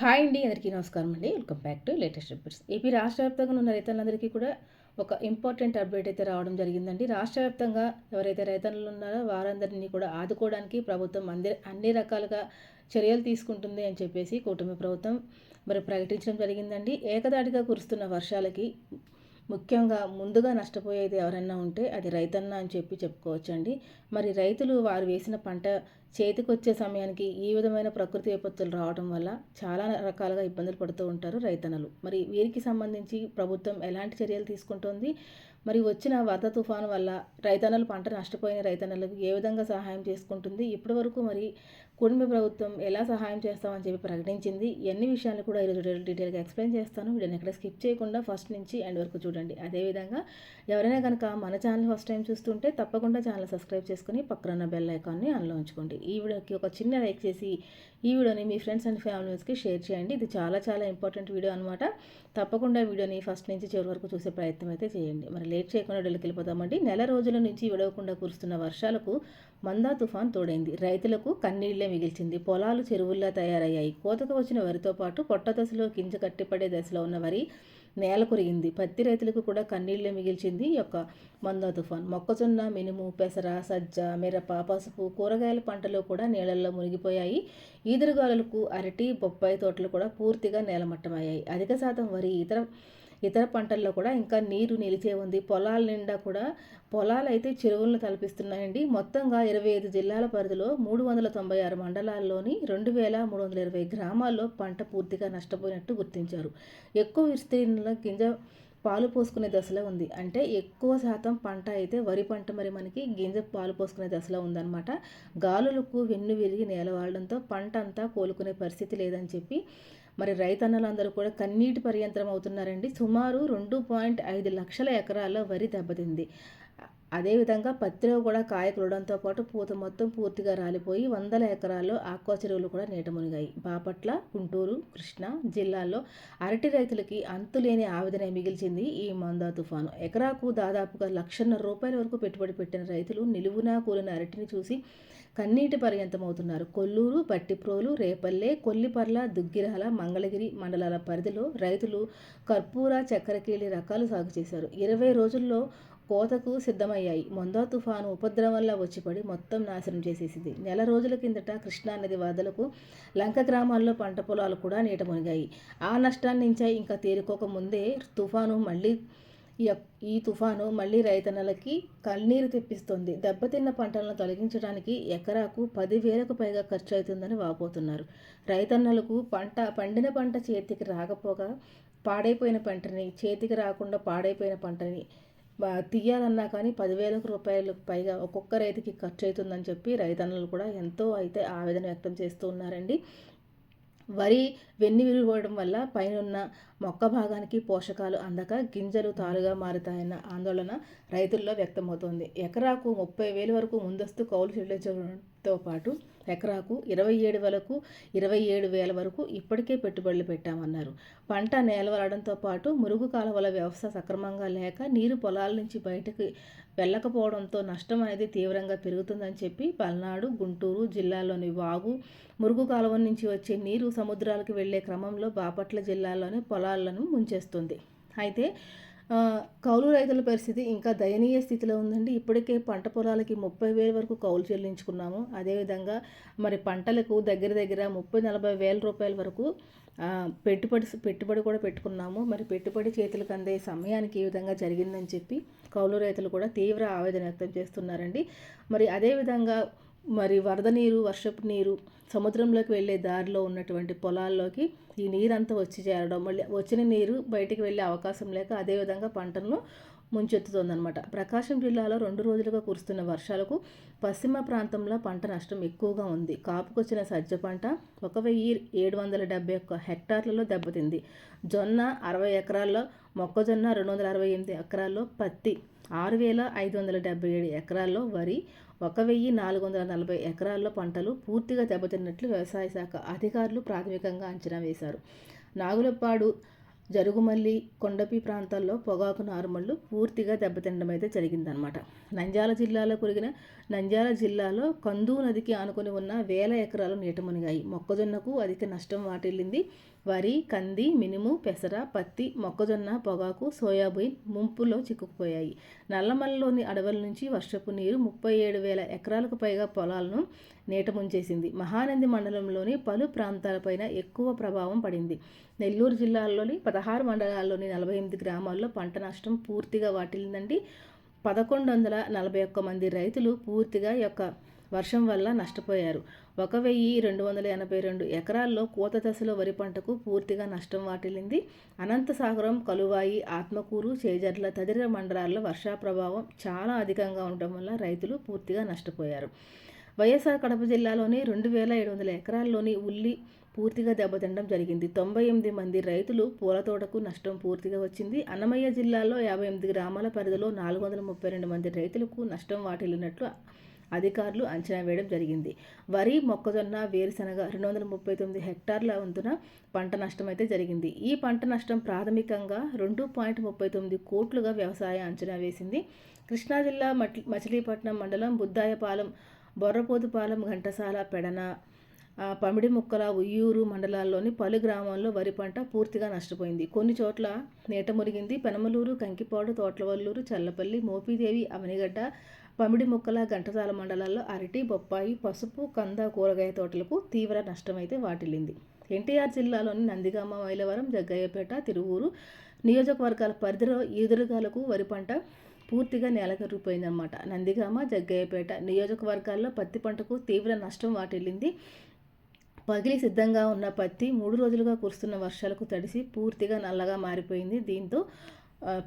Hi అండి అందరికీ నమస్కారం అండి. Welcome back to latest updates. AP రాష్ట్ర వ్యాప్తంగా ఉన్న రైతులందరికీ కూడా ఒక ఇంపార్టెంట్ అప్డేట్ అయితే రావడం జరిగిందండి. రాష్ట్ర వ్యాప్తంగా ఎవరైతే రైతులు ఉన్నారో వారందరినీ కూడా ఆదుకోవడానికి ప్రభుత్వం అంది అన్ని రకాలుగా చర్యలు తీసుకుంటుంది అని చెప్పేసి కూటమి ప్రభుత్వం మరి ప్రకటించడం జరిగిందండి. ఏకదాటిగా కురుస్తున్న వర్షాలకి ముఖ్యంగా ముందుగా నష్టపోయేది ఎవరన్నా ఉంటే అది రైతన్న అని చెప్పి చెప్పుకోవచ్చండి. మరి రైతులు వారు వేసిన పంట చేతికొచ్చే సమయానికి ఈ విధమైన ప్రకృతి విపత్తులు రావడం వల్ల చాలా రకాలుగా ఇబ్బందులు పడుతూ ఉంటారు రైతన్నలు. మరి వీరికి సంబంధించి ప్రభుత్వం ఎలాంటి చర్యలు తీసుకుంటుంది? మరి వచ్చిన వరద తుఫాను వల్ల రైతన్నలు పంట నష్టపోయిన రైతన్నలకు ఏ విధంగా సహాయం చేసుకుంటుంది? ఇప్పటి వరకు మరి కుటుంబ ప్రభుత్వం ఎలా సహాయం చేస్తామని చెప్పి ప్రకటించింది. ఎన్ని విషయాలు కూడా ఈరోజు డీటెయిల్గా ఎక్స్ప్లెయిన్ చేస్తాను. వీడియోని ఎక్కడ స్కిప్ చేయకుండా ఫస్ట్ నుంచి ఎండ్ వరకు చూడండి. అదేవిధంగా ఎవరైనా కనుక మన ఛానల్ ఫస్ట్ టైం చూస్తుంటే తప్పకుండా ఛానల్ సబ్స్క్రైబ్ చేసుకుని పక్కన బెల్ ఐకాన్ని అందులో ఉంచుకోండి. ఈ వీడియోకి ఒక చిన్న లైక్ చేసి ఈ వీడియోని మీ ఫ్రెండ్స్ అండ్ ఫ్యామిలీస్కి షేర్ చేయండి. ఇది చాలా చాలా ఇంపార్టెంట్ వీడియో అనమాట తప్పకుండా వీడియోని ఫస్ట్ నుంచి చివరి వరకు చూసే ప్రయత్నం అయితే చేయండి. మరి లేట్ చేయకుండా వీడియోకి వెళ్ళిపోతామండి నెల రోజుల నుంచి విడవకుండా కురుస్తున్న వర్షాలకు మందా తుఫాన్ తోడైంది. రైతులకు కన్నీళ్ళే మిగిల్చింది. పొలాలు చెరువుల్లా తయారయ్యాయి. కోతకు వచ్చిన వరితో పాటు పొట్ట దశలో గింజ కట్టిపడే దశలో ఉన్న వరి నేల కొరిగింది. పత్తి రైతులకు కూడా కన్నీళ్ళే మిగిల్చింది ఈ యొక్క మంద తుఫాన్. మొక్కజొన్న మినుము పెసర సజ్జ మిరప పసుపు కూరగాయల పంటలు కూడా నీళ్ళలో మునిగిపోయాయి. ఈదురుగాలులకు అరటి బొప్పాయి తోటలు కూడా పూర్తిగా నేలమట్టమయ్యాయి. అధిక శాతం వరి ఇతర ఇతర పంటల్లో కూడా ఇంకా నీరు నిలిచే ఉంది. పొలాల నిండా కూడా పొలాలు అయితే చెరువులను తలపిస్తున్నాయండి. మొత్తంగా ఇరవై ఐదు జిల్లాల పరిధిలో మూడు వందల తొంభై ఆరు మండలాల్లోని రెండు వేల మూడు వందల ఇరవై గ్రామాల్లో పంట పూర్తిగా నష్టపోయినట్టు గుర్తించారు. ఎక్కువ విస్తీర్ణంలో గింజ పాలు పోసుకునే దశలో ఉంది. అంటే ఎక్కువ శాతం పంట అయితే వరి పంట మరి మనకి గింజ పాలు పోసుకునే దశలో ఉందన్నమాట. గాలులకు వెన్ను విరిగి నేలవాడడంతో పంట అంతా కోలుకునే పరిస్థితి లేదని చెప్పి మరి రైతన్నలందరూ కూడా కన్నీటి పర్యంతరం అవుతున్నారండి. సుమారు రెండు పాయింట్ ఐదు లక్షల ఎకరాల్లో వరి దెబ్బతింది. అదేవిధంగా పత్తిలో కూడా కాయ కురడంతో పాటు పూత మొత్తం పూర్తిగా రాలిపోయి వందల ఎకరాల్లో ఆక్వా చెరువులు కూడా నీట మునిగాయి. బాపట్ల గుంటూరు కృష్ణా జిల్లాల్లో అరటి రైతులకి అంతులేని ఆవేదన మిగిల్చింది ఈ మందా తుఫాను. ఎకరాకు దాదాపుగా లక్షన్నర రూపాయల వరకు పెట్టుబడి పెట్టిన రైతులు నిలువునా కూలిన అరటిని చూసి కన్నీటి పర్యంతమవుతున్నారు. కొల్లూరు పట్టిప్రోలు రేపల్లె కొల్లిపర్ల దుగ్గిరాల మంగళగిరి మండలాల పరిధిలో రైతులు కర్పూర చక్కెరకేళి రకాలు సాగు చేశారు. ఇరవై రోజుల్లో కోతకు సిద్ధమయ్యాయి. మొందా తుఫాను ఉపద్రవం వల్ల వచ్చిపడి మొత్తం నాశనం చేసేసింది. నెల రోజుల కిందట కృష్ణానది వరదలకు లంక గ్రామాల్లో పంట పొలాలు కూడా నీట మునిగాయి. ఆ నష్టాన్ని ఇంకా తేరుకోక ముందే తుఫాను మళ్ళీ ఈ తుఫాను మళ్ళీ రైతన్నలకి కన్నీరు తెప్పిస్తుంది. దెబ్బతిన్న పంటలను తొలగించడానికి ఎకరాకు పదివేలకు పైగా ఖర్చు అవుతుందని వాపోతున్నారు. రైతన్నలకు పంట పండిన పంట చేతికి రాకపోగా పాడైపోయిన పంటని చేతికి రాకుండా పాడైపోయిన పంటని తీయాలన్నా కానీ పదివేలకు రూపాయలకు పైగా ఒక్కొక్క రైతుకి ఖర్చు అవుతుందని చెప్పి రైతన్నలు కూడా ఎంతో అయితే ఆవేదన వ్యక్తం చేస్తూ ఉన్నారండి. వరి వెన్ని విరిగిపోవడం వల్ల పైనున్న మొక్క భాగానికి పోషకాలు అందక గింజలు తాలుగా మారుతాయన్న ఆందోళన రైతుల్లో వ్యక్తమవుతోంది. ఎకరాకు ముప్పై వేల వరకు ముందస్తు కౌలు చెల్లించడంతో పాటు ఎకరాకు ఇరవై ఏడు వరకు ఇరవై ఏడు వేల వరకు ఇప్పటికే పెట్టుబడులు పెట్టామన్నారు. పంట నేలవలడంతో పాటు మురుగు కాలువల వ్యవస్థ సక్రమంగా లేక నీరు పొలాల నుంచి బయటకు వెళ్ళకపోవడంతో నష్టం అనేది తీవ్రంగా పెరుగుతుందని చెప్పి పల్నాడు గుంటూరు జిల్లాలోని వాగు మురుగు కాలువ నుంచి వచ్చే నీరు సముద్రాలకు వెళ్ళే క్రమంలో బాపట్ల జిల్లాలోని పొలాలను ముంచేస్తుంది. అయితే కౌలు రైతుల పరిస్థితి ఇంకా దయనీయ స్థితిలో ఉందండి. ఇప్పటికే పంట పొలాలకి ముప్పై వేల వరకు కౌలు చెల్లించుకున్నాము. అదేవిధంగా మరి పంటలకు దగ్గర దగ్గర ముప్పై నలభై వేల రూపాయల వరకు పెట్టుబడి పెట్టుబడి కూడా పెట్టుకున్నాము. మరి పెట్టుబడి చేతులకు అందే సమయానికి ఈ విధంగా జరిగిందని చెప్పి కౌలు రైతులు కూడా తీవ్ర ఆవేదన వ్యక్తం చేస్తున్నారండి. మరి అదేవిధంగా మరి వరద నీరు వర్షపు నీరు సముద్రంలోకి వెళ్ళే దారిలో ఉన్నటువంటి పొలాల్లోకి ఈ నీరంతా వచ్చి చేరడం మళ్ళీ వచ్చిన నీరు బయటికి వెళ్ళే అవకాశం లేక అదేవిధంగా పంటలను ముంచెత్తుతోందనమాట ప్రకాశం జిల్లాలో రెండు రోజులుగా కురుస్తున్న వర్షాలకు పశ్చిమ ప్రాంతంలో పంట నష్టం ఎక్కువగా ఉంది. కాపుకొచ్చిన సజ్జ పంట ఒక వెయ్యి ఏడు వందల డెబ్బై ఒక్క హెక్టార్లలో దెబ్బతింది. జొన్న అరవై ఎకరాల్లో మొక్కజొన్న రెండు వందల అరవై ఎనిమిది ఎకరాల్లో పత్తి ఆరు వేల ఐదు వందల డెబ్బై ఏడు ఎకరాల్లో వరి ఒక వెయ్యి నాలుగు వందల నలభై ఎకరాల్లో పంటలు పూర్తిగా దెబ్బతిన్నట్లు వ్యవసాయ శాఖ అధికారులు ప్రాథమికంగా అంచనా వేశారు. నాగులపాడు జరుగుమల్లి కొండపి ప్రాంతాల్లో పొగాకు నారుమళ్ళు పూర్తిగా దెబ్బతినడం అయితే జరిగిందనమాట నంద్యాల జిల్లాలో కురిగిన నంద్యాల జిల్లాలో కందు నదికి ఆనుకొని ఉన్న వేల ఎకరాలు నీట మునిగాయి. మొక్కజొన్నకు అధిక నష్టం వాటిల్లింది వరి కంది మినుము పెసర పత్తి మొక్కజొన్న పొగాకు సోయాబీన్ ముంపులో చిక్కుకుపోయాయి. నల్లమల్లలోని అడవుల నుంచి వర్షపు నీరు ముప్పై ఏడు వేల ఎకరాలకు పైగా పొలాలను నీట ముంచేసింది. మహానంది మండలంలోని పలు ప్రాంతాలపైన ఎక్కువ ప్రభావం పడింది. నెల్లూరు జిల్లాలోని పదహారు మండలాల్లోని నలభై ఎనిమిది గ్రామాల్లో పంట నష్టం పూర్తిగా వాటిల్లిందండి. పదకొండు వందల నలభై ఒక్క మంది రైతులు పూర్తిగా యొక్క వర్షం వల్ల నష్టపోయారు. ఒక వెయ్యి రెండు వందల ఎనభై రెండు ఎకరాల్లో కోత దశలో వరి పంటకు పూర్తిగా నష్టం వాటిల్లింది. అనంతసాగరం కలువాయి ఆత్మకూరు చేజర్ల తదితర మండలాల్లో వర్షా ప్రభావం చాలా అధికంగా ఉండటం వల్ల రైతులు పూర్తిగా నష్టపోయారు. వైఎస్ఆర్ కడప జిల్లాలోని రెండు వేల ఏడు వందల ఎకరాల్లోని ఉల్లి పూర్తిగా దెబ్బతినడం జరిగింది. తొంభై ఎనిమిది మంది రైతులు పూల తోటకు నష్టం పూర్తిగా వచ్చింది. అన్నమయ్య జిల్లాలో యాభై ఎనిమిది గ్రామాల పరిధిలో నాలుగు వందల ముప్పై రెండు మంది రైతులకు నష్టం వాటిల్లినట్లు అధికారులు అంచనా వేయడం జరిగింది. వరి మొక్కజొన్న వేరుశనగ రెండు వందల ముప్పై తొమ్మిది హెక్టార్ల వంతున పంట నష్టం అయితే జరిగింది. ఈ పంట నష్టం ప్రాథమికంగా రెండు పాయింట్ ముప్పై తొమ్మిది కోట్లుగా వ్యవసాయ అంచనా వేసింది. కృష్ణా జిల్లా మచిలీపట్నం మండలం బుద్దాయపాలెం బొర్రపోతుపాలెం ఘంటసాల పెడన పమిడి ముక్కల ఉయ్యూరు మండలాల్లోని పలు గ్రామాల్లో వరి పంట పూర్తిగా నష్టపోయింది. కొన్ని చోట్ల నీట మురిగింది పెనమలూరు కంకిపాడు తోట్లవల్లూరు చల్లపల్లి మోపిదేవి అవనిగడ్డ పమిడి మొక్కల ఘంటసాల మండలాల్లో అరటి బొప్పాయి పసుపు కంద కూరగాయ తోటలకు తీవ్ర నష్టమైతే వాటిల్లింది. ఎన్టీఆర్ జిల్లాలోని నందిగామ మైలవరం జగ్గయ్యపేట తిరువూరు నియోజకవర్గాల పరిధిలో ఈదురుగాలకు వరి పంట పూర్తిగా నేలకరిపోయిందన్నమాట నందిగామ జగ్గయ్యపేట నియోజకవర్గాల్లో పత్తి పంటకు తీవ్ర నష్టం వాటిల్లింది. పగిలి సిద్ధంగా ఉన్న పత్తి మూడు రోజులుగా కురుస్తున్న వర్షాలకు తడిసి పూర్తిగా నల్లగా మారిపోయింది. దీంతో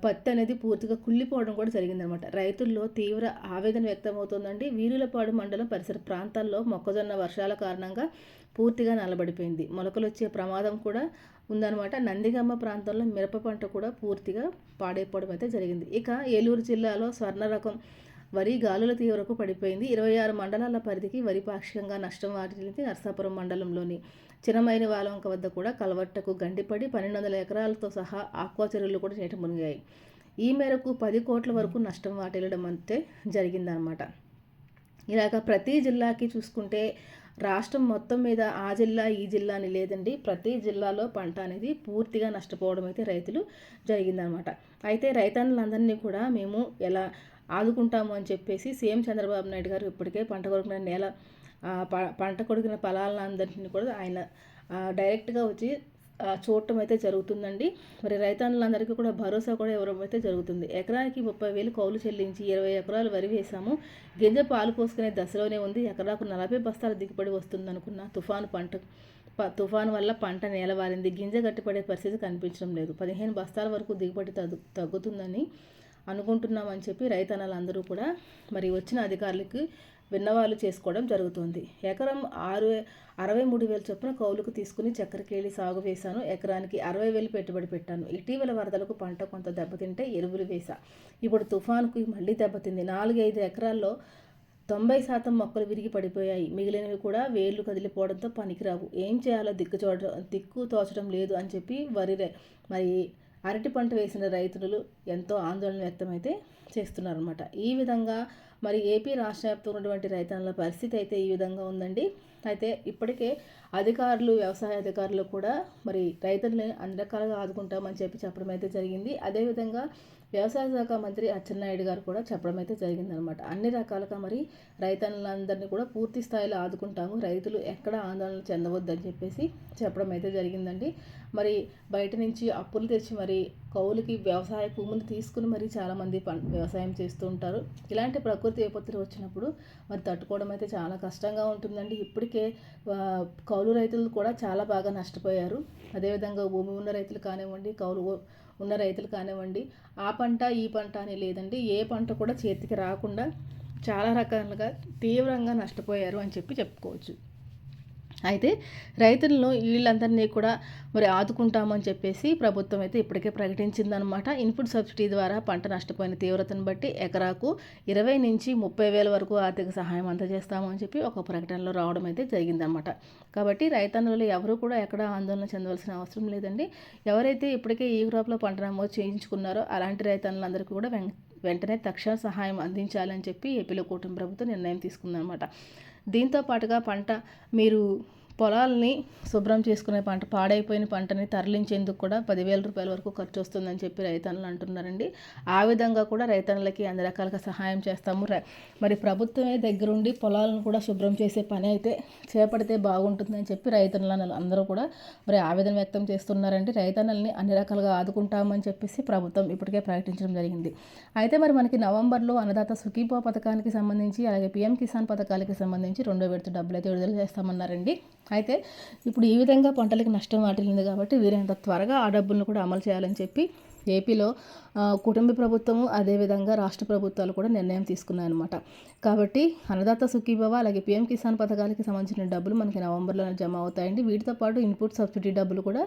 పత్తి అనేది పూర్తిగా కుళ్ళిపోవడం కూడా జరిగిందనమాట రైతుల్లో తీవ్ర ఆవేదన వ్యక్తమవుతోందండి. వీరులపాడు మండలం పరిసర ప్రాంతాల్లో మొక్కజొన్న వర్షాల కారణంగా పూర్తిగా నల్లబడిపోయింది. మొలకలు వచ్చే ప్రమాదం కూడా ఉందన్నమాట. నందిగమ్మ ప్రాంతంలో మిరప పంట కూడా పూర్తిగా పాడైపోవడం అయితే జరిగింది. ఇక ఏలూరు జిల్లాలో స్వర్ణ రకం వరి గాలుల తీవ్రకు పడిపోయింది. ఇరవై ఆరు మండలాల పరిధికి వరి పాక్షికంగా నష్టం వాటిల్లింది నర్సాపురం మండలంలోని చిరమైన వాలంక వద్ద కూడా కలవట్టకు గండిపడి పన్నెండు వందల ఎకరాలతో సహా ఆక్వా చెరువులు కూడా నీట మునిగాయి. ఈ మేరకు పది కోట్ల వరకు నష్టం వాటిల్లడం అంతే జరిగిందనమాట. ఇలాగ ప్రతి జిల్లాకి చూసుకుంటే రాష్ట్రం మొత్తం మీద ఆ జిల్లా ఈ జిల్లా అని లేదండి. ప్రతి జిల్లాలో పంట అనేది పూర్తిగా నష్టపోవడం అయితే రైతులు జరిగిందనమాట. అయితే రైతన్నులందరినీ కూడా మేము ఎలా ఆదుకుంటాము అని చెప్పేసి సీఎం చంద్రబాబు నాయుడు గారు ఇప్పటికే పంట కొరకు నేల ప పంట కొడుకున్న పొలాలందరినీ కూడా ఆయన డైరెక్ట్గా వచ్చి చూడటం అయితే జరుగుతుందండి. మరి రైతన్నులందరికీ కూడా భరోసా కూడా ఇవ్వడం అయితే జరుగుతుంది. ఎకరానికి ముప్పై వేలు కౌలు చెల్లించి ఇరవై ఎకరాలు వరి వేసాము. గింజ పాలు పోసుకునే దశలోనే ఉంది. ఎకరాకు నలభై బస్తాల దిగుబడి వస్తుంది అనుకున్న తుఫాను పంట తుఫాను వల్ల పంట నేలవారింది. గింజ గట్టిపడే పరిస్థితి కనిపించడం లేదు. పదిహేను బస్తాల వరకు దిగుబడి తగ్గు తగ్గుతుందని అనుకుంటున్నామని చెప్పి రైతన్నలందరూ కూడా మరి వచ్చిన అధికారులకి విన్నవాళ్ళు చేసుకోవడం జరుగుతుంది. ఎకరం ఆరు అరవై మూడు వేల చొప్పున కౌలుకు తీసుకుని చక్కెరకేళి సాగు వేశాను. ఎకరానికి అరవై వేలు పెట్టుబడి పెట్టాను. ఇటీవల వరదలకు పంట కొంత దెబ్బతింటే ఎరువులు వేశా. ఇప్పుడు తుఫానుకు మళ్ళీ దెబ్బతింది. నాలుగైదు ఎకరాల్లో తొంభై శాతం మొక్కలు విరిగి పడిపోయాయి. మిగిలినవి కూడా వేర్లు కదిలిపోవడంతో పనికిరావు. ఏం చేయాలో దిక్కు చూడ దిక్కు తోచడం లేదు అని చెప్పి వరి మరి అరటి పంట వేసిన రైతులు ఎంతో ఆందోళన వ్యక్తమైతే చేస్తున్నారన్నమాట. ఈ విధంగా మరి ఏపీ రాష్ట్ర వ్యాప్తంగా ఉన్నటువంటి రైతన్నుల పరిస్థితి అయితే ఈ విధంగా ఉందండి. అయితే ఇప్పటికే అధికారులు వ్యవసాయ అధికారులు కూడా మరి రైతుల్ని అన్ని రకాలుగా ఆదుకుంటామని చెప్పి చెప్పడం అయితే జరిగింది. అదేవిధంగా వ్యవసాయ శాఖ మంత్రి అచ్చెన్నాయుడు గారు కూడా చెప్పడం అయితే జరిగిందనమాట. అన్ని రకాలుగా మరి రైతన్నులందరినీ కూడా పూర్తి స్థాయిలో ఆదుకుంటాము. రైతులు ఎక్కడ ఆందోళన చెందవద్దని చెప్పేసి చెప్పడం అయితే జరిగిందండి. మరి బయట నుంచి అప్పులు తెచ్చి మరి కౌలుకి వ్యవసాయ భూములు తీసుకుని మరి చాలామంది పం వ్యవసాయం చేస్తూ ఉంటారు. ఇలాంటి ప్రకృతి విపత్తులు వచ్చినప్పుడు మరి తట్టుకోవడం అయితే చాలా కష్టంగా ఉంటుందండి. ఇప్పటికే కౌలు రైతులు కూడా చాలా బాగా నష్టపోయారు. అదేవిధంగా భూమి ఉన్న రైతులు కానివ్వండి కౌలు ఉన్న రైతులు కానివ్వండి ఆ పంట ఈ పంట అని లేదండి. ఏ పంట కూడా చేతికి రాకుండా చాలా రకాలుగా తీవ్రంగా నష్టపోయారు అని చెప్పి చెప్పుకోవచ్చు. అయితే రైతులను వీళ్ళందరినీ కూడా మరి ఆదుకుంటామని చెప్పేసి ప్రభుత్వం అయితే ఇప్పటికే ప్రకటించిందనమాట ఇన్పుట్ సబ్సిడీ ద్వారా పంట నష్టపోయిన తీవ్రతను బట్టి ఎకరాకు ఇరవై నుంచి ముప్పై వేల వరకు ఆర్థిక సహాయం అందజేస్తామని చెప్పి ఒక ప్రకటనలో రావడం అయితే జరిగిందనమాట కాబట్టి రైతన్నులు ఎవరు కూడా ఎక్కడ ఆందోళన చెందవలసిన అవసరం లేదండి. ఎవరైతే ఇప్పటికే ఈ క్రాప్లో పంట నమోదు చేయించుకున్నారో అలాంటి రైతన్నులందరికీ కూడా వెంటనే తక్షణ సహాయం అందించాలని చెప్పి ఏపీలో కూటమి ప్రభుత్వం నిర్ణయం తీసుకుందనమాట దీంతో పాటుగా పంట మీరు పొలాల్ని శుభ్రం చేసుకునే పంట పాడైపోయిన పంటని తరలించేందుకు కూడా పదివేల రూపాయల వరకు ఖర్చు వస్తుందని చెప్పి రైతన్నులు అంటున్నారండి. ఆ విధంగా కూడా రైతన్నులకి అన్ని రకాలుగా సహాయం చేస్తాము. మరి ప్రభుత్వమే దగ్గరుండి పొలాలను కూడా శుభ్రం చేసే పని అయితే చేపడితే బాగుంటుందని చెప్పి రైతన్నులను అందరూ కూడా మరి ఆవేదన వ్యక్తం చేస్తున్నారండి. రైతన్నుల్ని అన్ని రకాలుగా ఆదుకుంటామని చెప్పేసి ప్రభుత్వం ఇప్పటికే ప్రకటించడం జరిగింది. అయితే మరి మనకి నవంబర్లో అన్నదాత సుఖీపో పథకానికి సంబంధించి అలాగే పీఎం కిసాన్ పథకాలకి సంబంధించి రెండో విడత డబ్బులు అయితే విడుదల చేస్తామన్నారండి. అయితే ఇప్పుడు ఈ విధంగా పంటలకు నష్టం వాటిల్లింది కాబట్టి వీరైనంత త్వరగా ఆ డబ్బులను కూడా అమలు చేయాలని చెప్పి ఏపీలో కుటుంబ ప్రభుత్వము అదేవిధంగా రాష్ట్ర ప్రభుత్వాలు కూడా నిర్ణయం తీసుకున్నాయన్నమాట. కాబట్టి అన్నదాత సుఖీభవ అలాగే పీఎం కిసాన్ పథకాలకి సంబంధించిన డబ్బులు మనకి నవంబర్లో జమ అవుతాయండి. వీటితో పాటు ఇన్పుట్ సబ్సిడీ డబ్బులు కూడా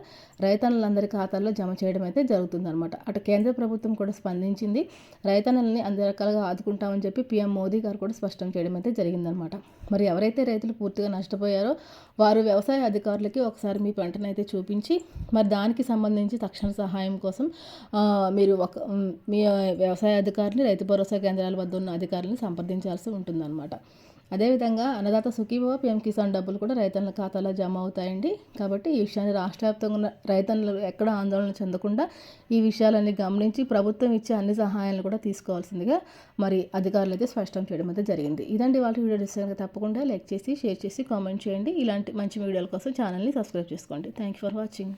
రైతన్నలందరి ఖాతాల్లో జమ చేయడం అయితే జరుగుతుందన్నమాట. అటు కేంద్ర ప్రభుత్వం కూడా స్పందించింది. రైతన్నల్ని అన్ని రకాలుగా ఆదుకుంటామని చెప్పి పీఎం మోదీ గారు కూడా స్పష్టం చేయడం అయితే జరిగిందనమాట మరి ఎవరైతే రైతులు పూర్తిగా నష్టపోయారో వారు వ్యవసాయ అధికారులకి ఒకసారి మీ పంటను అయితే చూపించి మరి దానికి సంబంధించి తక్షణ సహాయం కోసం మీరు ఒక మీ వ్యవసాయ అధికారిని రైతు భరోసా కేంద్రాల వద్ద ఉన్న అధికారులను సంప్రదించాల్సి ఉంటుందన్నమాట. అదేవిధంగా అన్నదాత సుఖీభవ పిఎం కిసాన్ డబ్బులు కూడా రైతన్ల ఖాతాలో జమ అవుతాయండి. కాబట్టి ఈ విషయాన్ని రాష్ట్ర వ్యాప్తంగా ఉన్న రైతన్లు ఎక్కడ ఆందోళన చెందకుండా ఈ విషయాలన్నీ గమనించి ప్రభుత్వం ఇచ్చే అన్ని సహాయాలను కూడా తీసుకోవాల్సిందిగా మరి అధికారులు అయితే స్పష్టం చేయడం అయితే జరిగింది. ఇదండి వాళ్ళ వీడియో డిస్కషన్ తప్పకుండా లైక్ చేసి షేర్ చేసి కామెంట్ చేయండి. ఇలాంటి మంచి వీడియోల కోసం ఛానల్ని సబ్స్క్రైబ్ చేసుకోండి. Thank you for watching.